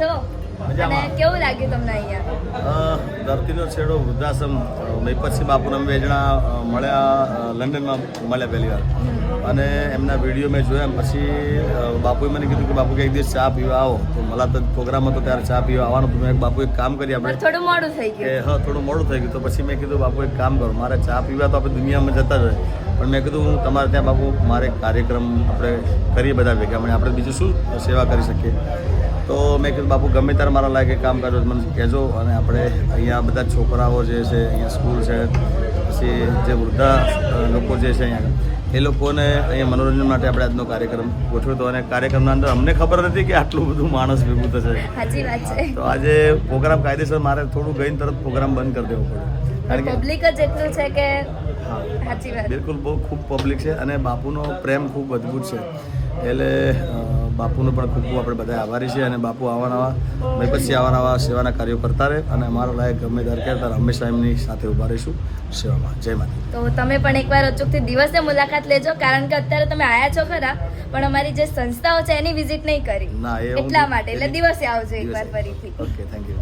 છો? અને કેવું લાગ્યું તમને અહીંયા? ધરતીનો છેડો વૃદ્ધાશ્રમ મેપતસિંહ બાપુને અમે વેજણા મળ્યા લંડનમાં મળ્યા પહેલી વાર. અને એમના વીડિયો મેં જોયા પછી બાપુએ મને કીધું કે બાપુ કે એક દિવસ ચા પીવા આવો. તો મલા તો પ્રોગ્રામ હતો ત્યારે ચા પીવા આવવાનું તો મેં બાપુ એક કામ કરી આપણે. થોડું મોડું થઈ ગયું. હા થોડું મોડું થઈ ગયું. તો પછી મેં કીધું બાપુ એક કામ કરો મારે ચા પીવા તો આપણે દુનિયામાં જતા જ હોય પણ મેં કીધું, હું તમારે ત્યાં બાપુ, મારે કાર્યક્રમ આપણે કરીએ બધા ભેગા મને આપણે બીજું શું સેવા કરી શકીએ? તો મેં કીધું, બાપુ, ગમે ત્યારે મારા લાગે કામ કરજો મને કહેજો અને આપણે અહીંયા બધા છોકરાઓ જે છે, અહીંયા સ્કૂલ છે પછી જે વૃદ્ધા લોકો જે છે અહીંયા એ લોકોને અહીંયા મનોરંજન માટે આપણે આજનો કાર્યક્રમ ગોઠવ્યો હતો. અને કાર્યક્રમના અંદર અમને ખબર નથી કે આટલું બધું માણસ ભેગું થશે તો આજે પ્રોગ્રામ કાયદેસર મારે થોડું ગઈને તરત પ્રોગ્રામ બંધ કરી દેવો પડે કારણ કે પબ્લિક જ એટલું છે કે બિલકુલ બહુ ખૂબ પબ્લિક છે અને બાપુનો પ્રેમ ખૂબ અદ્ભુત છે. એટલે બાપુનો પણ ખૂબ ખૂબ આપણે બધા આભારી છે અને બાપુ આવવાના નવા મેં પછી આવવાના સેવાના કાર્યો કરતા રહે અને અમારા લાયક ગમે ત્યારે ત્યારે હંમેશા એમની સાથે ઊભા રહીશું. સેવામાં જય માતા તો તમે પણ એકવાર અચૂકથી દિવસે મુલાકાત લેજો. કારણ કે અત્યારે તમે આયા છો ખરા પણ અમારી જે સંસ્થાઓ છે એની વિઝિટ નહીં કરી. એટલા માટે. એટલે દિવસે આવજો એકવાર ફરીથી. Okay thank you